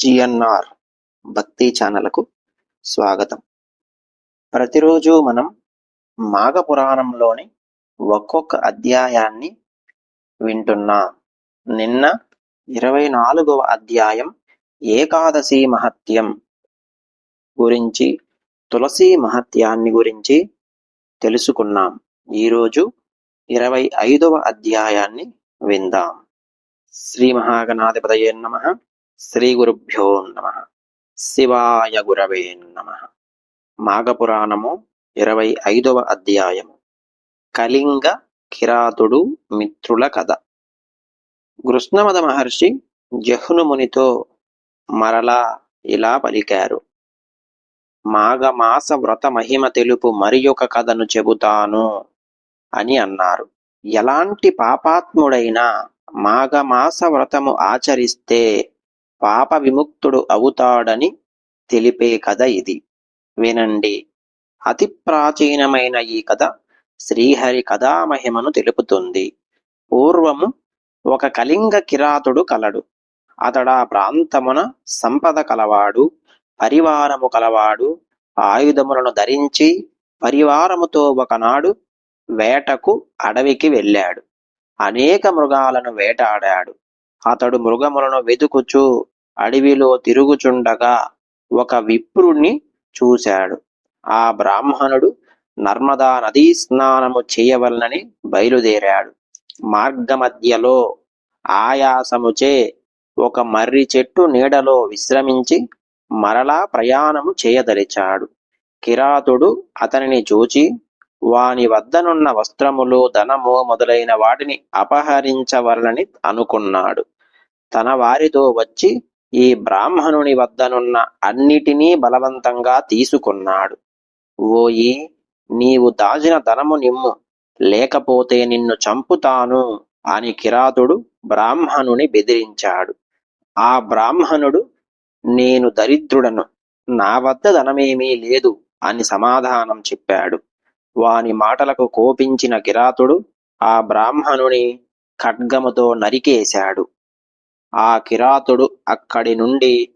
GNR భక్తి ఛానల్కు స్వాగతం. ప్రతిరోజు మనం మాఘ పురాణంలోని ఒక్కొక్క అధ్యాయాన్ని వింటున్నాం. నిన్న ఇరవై నాలుగవ అధ్యాయం ఏకాదశి మహత్యం గురించి తులసి మహత్యాన్ని గురించి తెలుసుకున్నాం. ఈరోజు ఇరవై ఐదవ అధ్యాయాన్ని విందాం. శ్రీ మహాగణాధిపతయే నమ. శ్రీ గురుభ్యో నమ. శివాయ గురవే నమ. మాఘపురాణము ఇరవై ఐదవ అధ్యాయము. కళింగ కిరాతుడు మిత్రుల కథ. కృష్ణమద మహర్షి జహ్నుమునితో మరలా ఇలా పలికారు. మాఘమాస వ్రత మహిమ తెలుపు మరి ఒక కథను చెబుతాను అని అన్నారు. ఎలాంటి పాపాత్ముడైనా మాఘమాస వ్రతము ఆచరిస్తే పాప విముక్తుడు అవుతాడని తెలిపే కథ ఇది. వినండి. అతి ప్రాచీనమైన ఈ కథ శ్రీహరి కథామహిమను తెలుపుతుంది. పూర్వము ఒక కళింగ కిరాతుడు కలడు. అతడా ప్రాంతమున సంపద కలవాడు పరివారము కలవాడు ఆయుధములను ధరించి పరివారముతో ఒకనాడు వేటకు అడవికి వెళ్ళాడు. అనేక మృగాలను వేటాడాడు. అతడు మృగములను వెతుకుచూ అడవిలో తిరుగుచుండగా ఒక విప్రుణ్ణి చూశాడు. ఆ బ్రాహ్మణుడు నర్మదా నదీ స్నానము చేయవలనని బయలుదేరాడు. మార్గమధ్యలో ఆయాసముచే ఒక మర్రి చెట్టు నీడలో విశ్రమించి మరలా ప్రయాణము చేయదలిచాడు. కిరాతుడు అతనిని చూచి వాని వద్దనున్న వస్త్రములు ధనము మొదలైన వాటిని అపహరించవలనని అనుకున్నాడు. తన వారితో వచ్చి ఈ బ్రాహ్మణుని వద్దనున్న అన్నిటినీ బలవంతంగా తీసుకున్నాడు. ఓయి నీవు దాచిన ధనము నిమ్ము లేకపోతే నిన్ను చంపుతాను అని కిరాతుడు బ్రాహ్మణుని బెదిరించాడు. ఆ బ్రాహ్మణుడు నేను దరిద్రుడను నా వద్ద ధనమేమీ లేదు అని సమాధానం చెప్పాడు. వాని మాటలకు కోపించిన కిరాతుడు ఆ బ్రాహ్మణుని ఖడ్గముతో నరికేశాడు. ఆ కిరాతుడు అక్కడి నుండి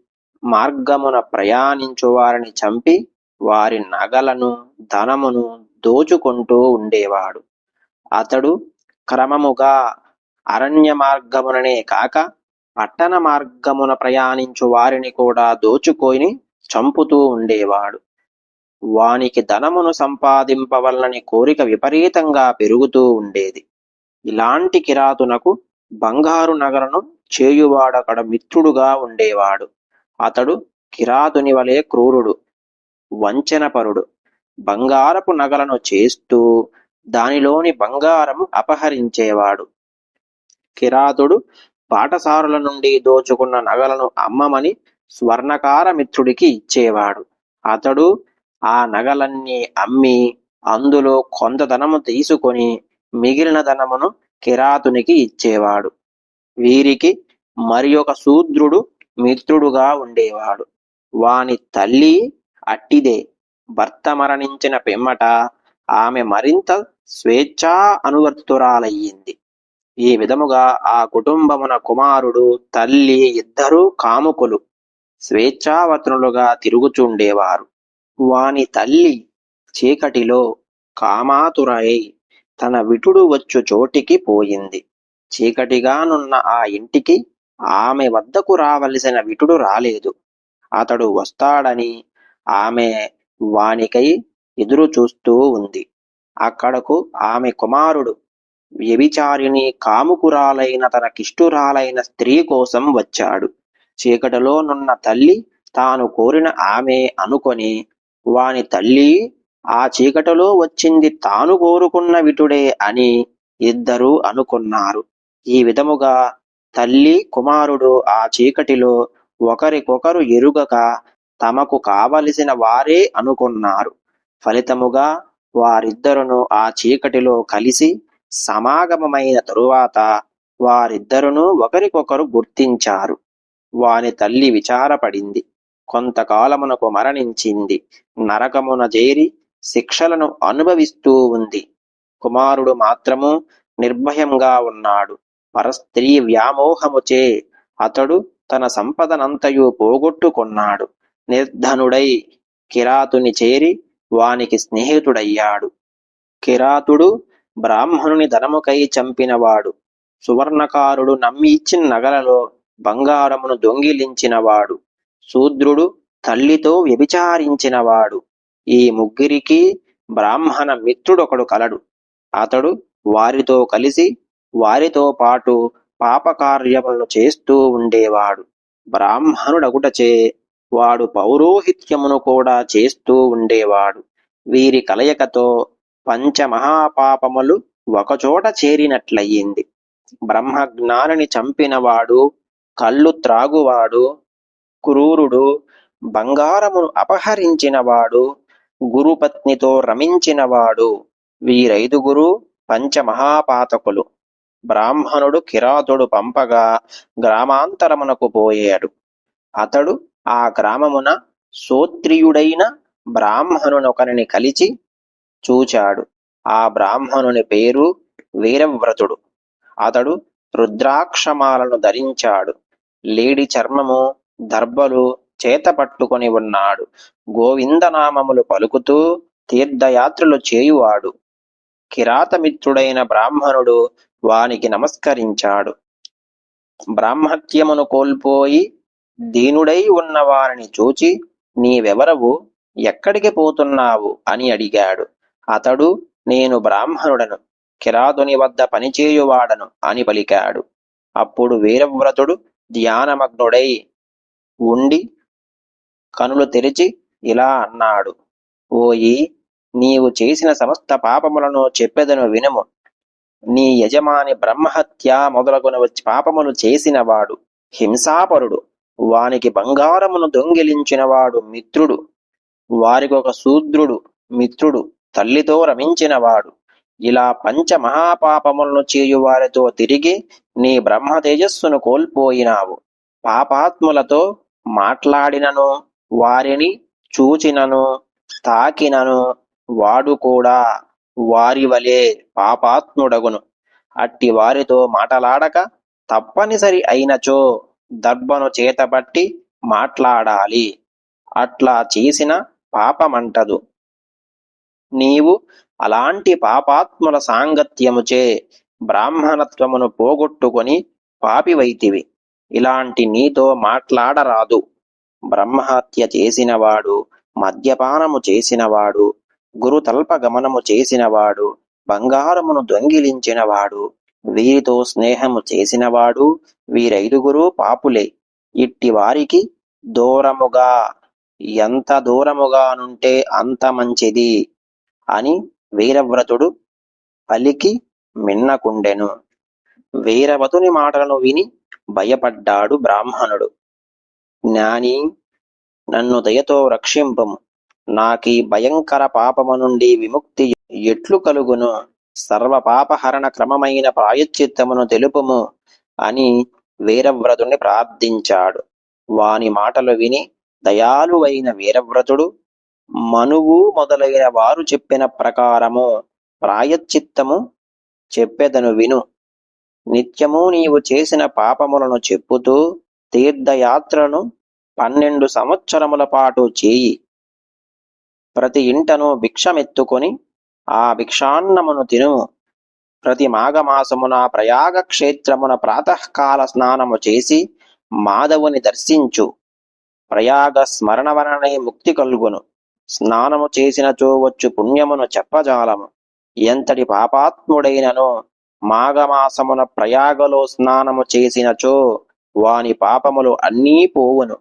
మార్గమున ప్రయాణించు వారిని చంపి వారి నగలను ధనమును దోచుకుంటూ ఉండేవాడు. అతడు క్రమముగా అరణ్య మార్గముననే కాక పట్టణ మార్గమున ప్రయాణించు వారిని కూడా దోచుకొని చంపుతూ ఉండేవాడు. వానికి ధనమును సంపాదింపవలనని కోరిక విపరీతంగా పెరుగుతూ ఉండేది. ఇలాంటి కిరాతునకు బంగారు నగరను చేయువాడొకడు మిత్రుడుగా ఉండేవాడు. అతడు కిరాతుని వలె క్రూరుడు వంచనపరుడు. బంగారపు నగలను చేస్తూ దానిలోని బంగారము అపహరించేవాడు. కిరాతుడు పాఠశాలల నుండి దోచుకున్న నగలను అమ్మమని స్వర్ణకార మిత్రుడికి ఇచ్చేవాడు. అతడు ఆ నగలన్నీ అమ్మి అందులో కొంత ధనము తీసుకొని మిగిలిన ధనమును కిరాతునికి ఇచ్చేవాడు. వీరికి మరి ఒక శూద్రుడు మిత్రుడుగా ఉండేవాడు. వాని తల్లి అట్టిదే. భర్త మరణించిన పిమ్మట ఆమె మరింత స్వేచ్ఛా అనువర్తురాలయ్యింది. ఈ విధముగా ఆ కుటుంబమున కుమారుడు తల్లి ఇద్దరూ కాముకులు స్వేచ్ఛావతనులుగా తిరుగుచుండేవారు. వాని తల్లి చీకటిలో కామాతురై తన విటుడు వచ్చు చోటికి పోయింది. చీకటిగానున్న ఆ ఇంటికి ఆమె వద్దకు రావలసిన విటుడు రాలేదు. అతడు వస్తాడని ఆమె వానికై ఎదురు చూస్తూ ఉంది. అక్కడకు ఆమె కుమారుడు వ్యభిచారిణి కాముకురాలైన తన కిష్టురాలైన స్త్రీ కోసం వచ్చాడు. చీకటిలోనున్న తల్లి తాను కోరిన ఆమె అనుకొని వాని తల్లి ఆ చీకటిలో వచ్చింది తాను కోరుకున్న విటుడే అని ఇద్దరూ అనుకున్నారు. ఈ విధముగా తల్లి కుమారుడు ఆ చీకటిలో ఒకరికొకరు ఎరుగక తమకు కావలసిన వారే అనుకున్నారు. ఫలితముగా వారిద్దరును ఆ చీకటిలో కలిసి సమాగమమైన తరువాత వారిద్దరును ఒకరికొకరు గుర్తించారు. వాని తల్లి విచారపడింది. కొంతకాలమునకు మరణించింది. నరకమున చేరి శిక్షలను అనుభవిస్తూ ఉంది. కుమారుడు మాత్రము నిర్భయంగా ఉన్నాడు. పరస్త్రీ వ్యామోహముచే అతడు తన సంపదనంతయు పోగొట్టుకున్నాడు. నిర్ధనుడై కిరాతుని చేరి వానికి స్నేహితుడయ్యాడు. కిరాతుడు బ్రాహ్మణుని ధనముకై చంపినవాడు. సువర్ణకారుడు నమ్మి ఇచ్చిన నగలలో బంగారమును దొంగిలించినవాడు. శూద్రుడు తల్లితో వ్యభిచారించినవాడు. ఈ ముగ్గురికి బ్రాహ్మణ మిత్రుడొకడు కలడు. అతడు వారితో కలిసి వారితో పాటు పాపకార్యములను చేస్తూ ఉండేవాడు. బ్రాహ్మణుడగుటచే వాడు పౌరోహిత్యమును కూడా చేస్తూ ఉండేవాడు. వీరి కలయికతో పంచమహాపాపములు ఒకచోట చేరినట్లయింది. బ్రహ్మజ్ఞానిని చంపినవాడు కళ్ళు త్రాగువాడు క్రూరుడు బంగారమును అపహరించినవాడు గురుపత్నితో రమించినవాడు. వీరైదుగురు పంచమహాపాతకులు. బ్రాహ్మణుడు కిరాతుడు పంపగా గ్రామాంతరమునకు పోయాడు. అతడు ఆ గ్రామమున సోత్రియుడైన బ్రాహ్మణునొకరిని కలిచి చూచాడు. ఆ బ్రాహ్మణుని పేరు వీరవ్రతుడు. అతడు రుద్రాక్షమాలను ధరించాడు. లేడి చర్మము దర్భలు చేత పట్టుకొని ఉన్నాడు. గోవిందనామములు పలుకుతూ తీర్థయాత్రలు చేయువాడు. కిరాతమిత్రుడైన బ్రాహ్మణుడు వానికి నమస్కరించాడు. బ్రాహ్మత్యమును కోల్పోయి దీనుడై ఉన్న వారిని చూచి నీవెవరవు? ఎక్కడికి పోతున్నావు? అని అడిగాడు. అతడు నేను బ్రాహ్మణుడను కిరాతుని వద్ద పనిచేయువాడను అని పలికాడు. అప్పుడు వీరవ్రతుడు ధ్యానమగ్నుడై ఉండి కనులు తెరిచి ఇలా అన్నాడు ఓయి నీవు చేసిన సమస్త పాపములను చెప్పెదను వినము. నీ యజమాని బ్రహ్మహత్య మొదలగున వచ్చి పాపములు చేసినవాడు హింసాపరుడు వానికి బంగారమును దొంగిలించినవాడు మిత్రుడు వారికొక శూద్రుడు మిత్రుడు తల్లితో రమించినవాడు. ఇలా పంచ మహాపాపములను చేయు వారితో తిరిగి నీ బ్రహ్మ తేజస్సును కోల్పోయినావు. పాపాత్ములతో మాట్లాడినను వారిని చూచినను తాకినను వాడు కూడా వారి వలె పాపాత్ముడగును. అట్టి వారితో మాటలాడక తప్పనిసరి అయినచో దర్భను చేతబట్టి మాట్లాడాలి. అట్లా చేసిన పాపమంటదు. నీవు అలాంటి పాపాత్ముల సాంగత్యముచే బ్రాహ్మణత్వమును పోగొట్టుకొని పాపివైతివి. ఇలాంటి నీతో మాట్లాడరాదు. బ్రహ్మహత్య చేసినవాడు మద్యపానము చేసినవాడు గురుతల్ప గమనము చేసినవాడు బంగారమును దొంగిలించినవాడు వీరితో స్నేహము చేసినవాడు వీరైదుగురు పాపులే. ఇట్టి వారికి దూరముగా ఎంత దూరముగానుంటే అంత మంచిది అని వీరవ్రతుడు పలికి మిన్నకుండెను. వీరవతుని మాటలను విని భయపడ్డాడు బ్రాహ్మణుడు. జ్ఞాని నన్ను దయతో రక్షింపము. నాకీ భయంకర పాపము నుండి విముక్తి ఎట్లు కలుగును? సర్వ పాపహరణ క్రమమైన ప్రాయశ్చిత్తమును తెలుపుము అని వీరవ్రతుని ప్రార్థించాడు. వాని మాటలు విని దయాలువైన వీరవ్రతుడు మనువు మొదలైన వారు చెప్పిన ప్రకారము ప్రాయశ్చిత్తము చెప్పెదను విను. నిత్యము నీవు చేసిన పాపములను చెప్పుతూ తీర్థయాత్రను పన్నెండు సంవత్సరముల పాటు చేయి. ప్రతి ఇంటను భిక్షమెత్తుకొని ఆ భిక్షాన్నమును తినుము ప్రతి మాఘమాసమున ప్రయాగ క్షేత్రమున ప్రాతకాల స్నానము చేసి మాధవుని దర్శించు. ప్రయాగ స్మరణ వలనే ముక్తి కలుగును. స్నానము చేసినచో వచ్చు పుణ్యమును చెప్పజాలము. ఎంతటి పాపాత్ముడైనను మాఘమాసమున ప్రయాగలో స్నానము చేసినచో వాని పాపములు అన్నీ పోవును.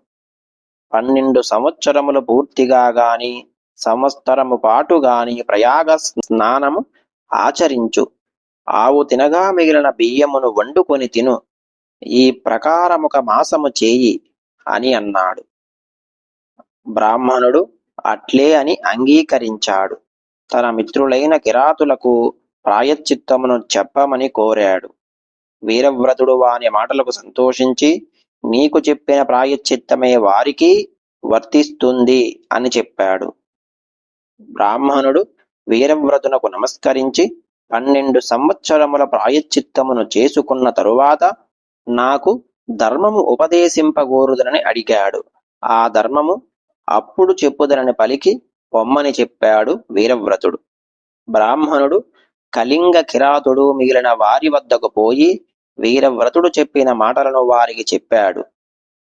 పన్నెండు సంవత్సరములు పూర్తిగా గాని సంవత్సరము పాటు గాని ప్రయాగ స్నానము ఆచరించు. ఆవు తినగా మిగిలిన బియ్యమును వండుకొని తిను. ఈ ప్రకారముక మాసము చేయి అని అన్నాడు. బ్రాహ్మణుడు అట్లే అని అంగీకరించాడు. తన మిత్రులైన కిరాతులకు ప్రాయశ్చిత్తమును చెప్పమని కోరాడు. వీరవ్రతుడు వాని మాటలకు సంతోషించి నీకు చెప్పిన ప్రాయశ్చిత్తమే వారికి వర్తిస్తుంది అని చెప్పాడు. బ్రాహ్మణుడు వీరవ్రతునకు నమస్కరించి పన్నెండు సంవత్సరముల ప్రాయశ్చిత్తమును చేసుకున్న తరువాత నాకు ధర్మము ఉపదేశింపగోరుదనని అడిగాడు. ఆ ధర్మము అప్పుడు చెప్పుదనని పలికి పొమ్మని చెప్పాడు వీరవ్రతుడు. బ్రాహ్మణుడు కళింగ కిరాతుడు మిగిలిన వారి వద్దకు పోయి వీరవ్రతుడు చెప్పిన మాటలను వారికి చెప్పాడు.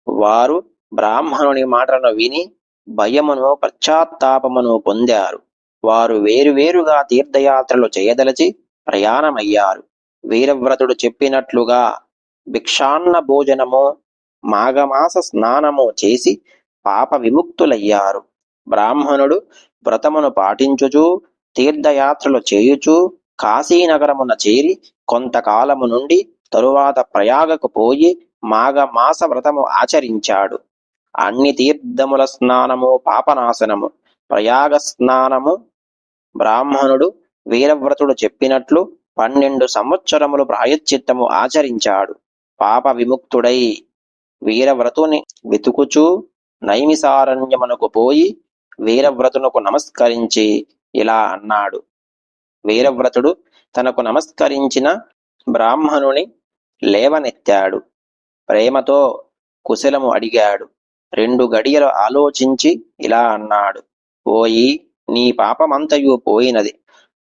వారు బ్రాహ్మణుని మాటలను విని భయమును పశ్చాత్తాపమును పొందారు. వారు వేరువేరుగా తీర్థయాత్రలు చేయదలచి ప్రయాణమయ్యారు. వీరవ్రతుడు చెప్పినట్లుగా భిక్షాన్న భోజనము మాఘమాస స్నానము చేసి పాప విముక్తులయ్యారు. బ్రాహ్మణుడు వ్రతమును పాటించుచు తీర్థయాత్రలు చేయుచు కాశీనగరమున చేరి కొంతకాలము నుండి తరువాత ప్రయాగకు పోయి మాఘమాస వ్రతము ఆచరించాడు. అన్ని తీర్థముల స్నానము పాపనాశనము. ప్రయాగ స్నానము బ్రాహ్మణుడు వీరవ్రతుడు చెప్పినట్లు పన్నెండు సంవత్సరములు ప్రాయశ్చిత్తము ఆచరించాడు. పాప విముక్తుడై వీరవ్రతుని వెతుకుచూ నైమిసారణ్యమునకు పోయి వీరవ్రతునకు నమస్కరించి ఇలా అన్నాడు. వీరవ్రతుడు తనకు నమస్కరించిన బ్రాహ్మణుని లేవనెత్తాడు. ప్రేమతో కుశలము అడిగాడు. రెండు గడియలు ఆలోచించి ఇలా అన్నాడు. పోయి నీ పాపమంతయు పోయినది.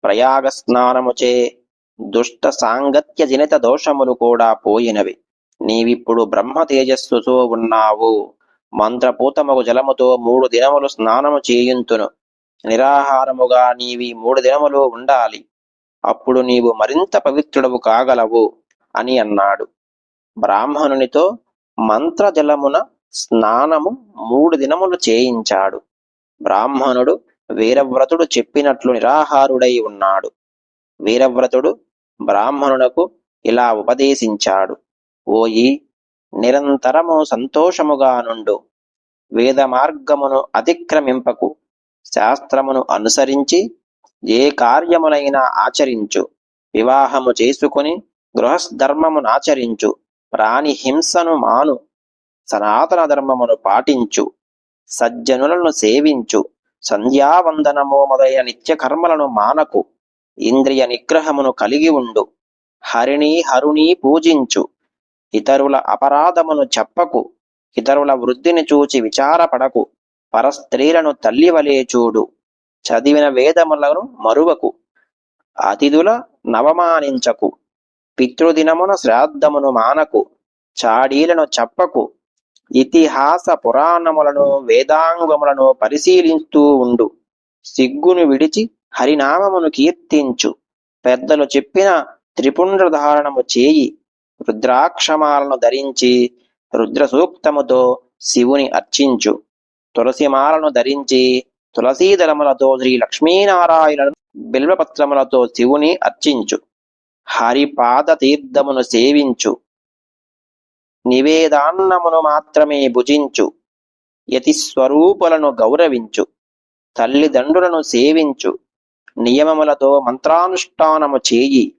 ప్రయాగ స్నానముచే దుష్ట సాంగత్య జనిత దోషములు కూడా పోయినవి. నీవిప్పుడు బ్రహ్మ తేజస్సుతో ఉన్నావు. మంత్రపూతముగు జలముతో మూడు దినములు స్నానము చేయుంతును. నిరాహారముగా నీవి మూడు దినములు ఉండాలి. అప్పుడు నీవు మరింత పవిత్రుడవు కాగలవు అని అన్నాడు. బ్రాహ్మణునితో మంత్రజలమున స్నానము మూడు దినములు చేయించాడు. బ్రాహ్మణుడు వీరవ్రతుడు చెప్పినట్లు నిరాహారుడై ఉన్నాడు. వీరవ్రతుడు బ్రాహ్మణునకు ఇలా ఉపదేశించాడు. ఓయి నిరంతరము సంతోషముగా నుండు వేద మార్గమును అతిక్రమింపకు శాస్త్రమును అనుసరించి ఏ కార్యములైనా ఆచరించు. వివాహము చేసుకుని గృహస్థర్మమును ఆచరించు. ప్రాణి హింసను మాను. సనాతన ధర్మమును పాటించు సజ్జనులను సేవించు సంధ్యావందనము మొదలైన నిత్య కర్మలను మానకు ఇంద్రియ నిగ్రహమును కలిగి ఉండు హరిణి హరుణి పూజించు ఇతరుల అపరాధమును చెప్పకు ఇతరుల వృద్ధిని చూచి విచారపడకు పరస్త్రీలను తల్లివలే చూడు చదివిన వేదములను మరువకు అతిథుల నవమానించకు పితృదినమున శ్రాద్ధమును మానకు చాడీలను చెప్పకు ఇతిహాస పురాణములను వేదాంగములను పరిశీలిస్తూ ఉండు. సిగ్గును విడిచి హరినామమును కీర్తించు. పెద్దలు చెప్పిన త్రిపుండ్రధారణము చేయి. రుద్రాక్షమాలను ధరించి రుద్ర సూక్తముతో శివుని అర్చించు. తులసిమాలను ధరించి తులసీదళములతో శ్రీ లక్ష్మీనారాయణ బిల్వపత్రములతో శివుని అర్చించు. హరిపాద తీర్థమును సేవించు. నివేదాన్నమును మాత్రమే భుజించు. యతి స్వరూపులను గౌరవించు. తల్లిదండ్రులను సేవించు. నియమములతో మంత్రానుష్ఠానము చేయి.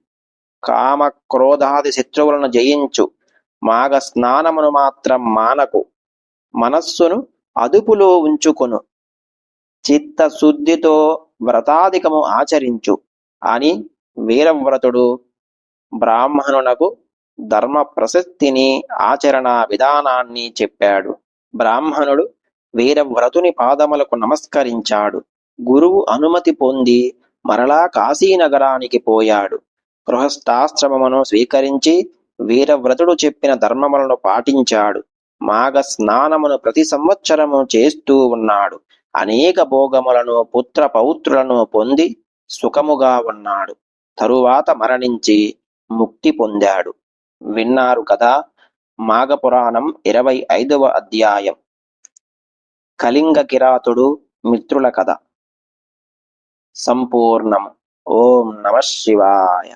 కామ క్రోధాది శత్రువులను జయించు. మాగ స్నానమును మాత్రం మానకు. మనస్సును అదుపులో ఉంచుకొను. చిత్తశుద్ధితో వ్రతాధికము ఆచరించు. అని వీరవ్రతుడు బ్రాహ్మణునకు ధర్మ ప్రశస్తిని ఆచరణ విధానాన్ని చెప్పాడు. బ్రాహ్మణుడు వీరవ్రతుని పాదములకు నమస్కరించాడు. గురువు అనుమతి పొంది మరలా కాశీనగరానికి పోయాడు. గృహస్థాశ్రమమును స్వీకరించి వీరవ్రతుడు చెప్పిన ధర్మములను పాటించాడు. మాఘ స్నానమును ప్రతి సంవత్సరము చేస్తూ ఉన్నాడు. అనేక భోగములను పుత్ర పౌత్రులను పొంది సుఖముగా ఉన్నాడు. తరువాత మరణించి ముక్తి పొందాడు. విన్నారు కదా? మాఘపురాణం ఇరవై ఐదవ అధ్యాయం. కళింగ కిరాతుడు మిత్రుల కథ. సంపూర్ణం. ఓం నమ శివాయ.